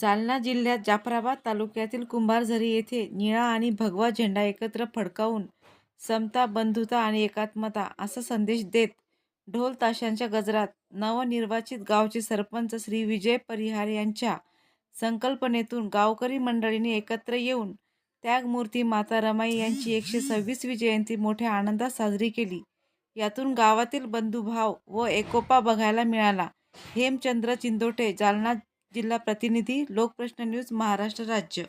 जालना जिल्ह्यात जाफराबाद तालुक्यातील कुंभारझरी येथे निळा आणि भगवा झेंडा एकत्र फडकावून समता बंधुता आणि एकात्मता असा संदेश देत ढोल ताशांच्या गजरात नवनिर्वाचित गावचे सरपंच श्री विजय परिहार यांच्या संकल्पनेतून गावकरी मंडळींनी एकत्र येऊन त्यागमूर्ती माता रमाई यांची एकशे सव्वीसवी जयंती मोठ्या आनंदात साजरी केली. यातून गावातील बंधुभाव व एकोपा बघायला मिळाला. हेमचंद्र चिंदोटे जालना जिल्हा प्रतिनिधी लोकप्रश्न न्यूज महाराष्ट्र राज्य.